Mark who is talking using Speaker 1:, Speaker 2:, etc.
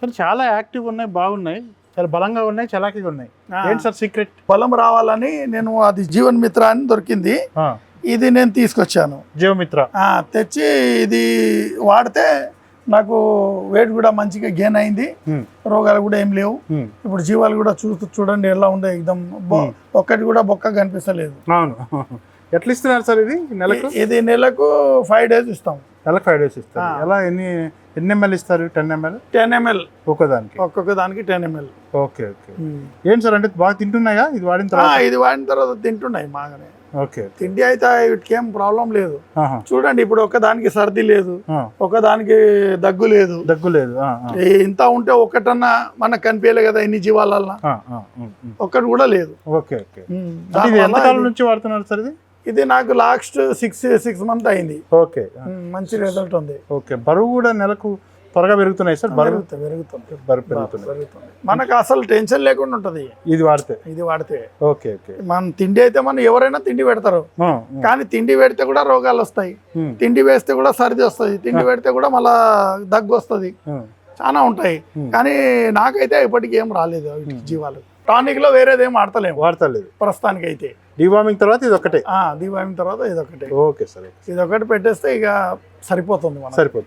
Speaker 1: Sir చాలా active ఉన్నాయి బాగున్నాయి. చాలా బలంగా ఉన్నాయి చలాకీగా ఉన్నాయి. ఏంటి సార్ సీక్రెట్?
Speaker 2: బలం రావాలని నేను అది జీవన్ మిత్ర అని దొరికింది. ఇది నేను తీసుకొచ్చాను.
Speaker 1: జీవమిత్ర.
Speaker 2: తెచ్చి ఇది వాడితే నాకు వెయిట్ కూడా మంచిగా గెయిన్ అయింది. రోగాలు కూడా ఏం లేవు. ఇప్పుడు జీవాలు కూడా చూస్తూ చూడండి ఎలా ఉండే ఎగ్దమ్ ఒక్కటి కూడా బొక్క కనిపిస్తలేదు.
Speaker 1: అవును. ఎట్లా ఇస్తున్నారు సార్ ఇది నెలకు?
Speaker 2: ఇది నెలకు ఫైవ్ డేస్ ఇస్తాం.
Speaker 1: నెలకు ఫైవ్ డేస్ ఇస్తారు. ఎలా ఎన్ని ఎన్ని ఎంఎల్ ఇస్తారు? టెన్ ఎంఎల్
Speaker 2: టెన్ ఎంఎల్
Speaker 1: ఒక్కదానికి?
Speaker 2: ఒక్కొక్క దానికి టెన్ ఎంఎల్
Speaker 1: ఓకే ఓకే. ఏంటి సార్ అంటే బాగా తింటున్నాయా? ఇది వాడిన తర్వాత?
Speaker 2: ఇది వాడిన తర్వాత తింటున్నాయి బాగానే.
Speaker 1: ఓకే.
Speaker 2: తిండి అయితే వీటికి ఏం ప్రాబ్లం లేదు. చూడండి ఇప్పుడు ఒకదానికి సర్ది లేదు.
Speaker 1: ఆ.
Speaker 2: ఒకదానికి దగ్గు లేదు.
Speaker 1: దగ్గు లేదు.
Speaker 2: ఇంత ఉంటే ఒకటన్నా మనకు కనిపించలే కదా ఇన్ని
Speaker 1: ఉమ్.
Speaker 2: ఒక్కటి కూడా లేదు.
Speaker 1: Okay okay.
Speaker 2: ఉమ్,
Speaker 1: అంటే ఇది
Speaker 2: దానివల్ల
Speaker 1: ఎంత కాలం
Speaker 2: ఇది-
Speaker 1: నుంచి వాడుతున్నారు సార్ ఇది?
Speaker 2: ఇది నాకు లాస్ట్ సిక్స్ సిక్స్ మంత్ అయింది.
Speaker 1: ఓకే.
Speaker 2: మంచి రిజల్ట్ ఉంది.
Speaker 1: ఓకే. బరువు కూడా నెలకు త్వరగా పెరుగుతున్నాయి సార్? బరువు
Speaker 2: పెరుగుతుంది
Speaker 1: బరువు
Speaker 2: పెరుగుతుంది. మనకు అసలు టెన్షన్ లేకుండా ఉంటది.
Speaker 1: ఇది వాడితే?
Speaker 2: ఇది వాడితే.
Speaker 1: Okay okay.
Speaker 2: మన తిండి అయితే మనం ఎవరైనా తిండి పెడతారు. కానీ తిండి పెడితే కూడా రోగాలు వస్తాయి. తిండి వేస్తే కూడా సర్ది వస్తుంది. తిండి పెడితే కూడా మళ్ళా దగ్గు వస్తుంది. చాలా ఉంటాయి. కానీ నాకైతే ఇప్పటికి ఏం రాలేదు జీవాలు. టానిక్లో వేరేది ఏం ఆడతలేము
Speaker 1: వాడతలేదు.
Speaker 2: ప్రస్తుతానికి అయితే
Speaker 1: డివార్మింగ్ తర్వాత ఇది ఒకటే
Speaker 2: ఆ దీపావళి తర్వాత ఇదొకటి
Speaker 1: ఓకే సార్ ఓకే
Speaker 2: ఇదొకటి పెట్టేస్తే ఇక సరిపోతుంది
Speaker 1: సరిపోతుంది.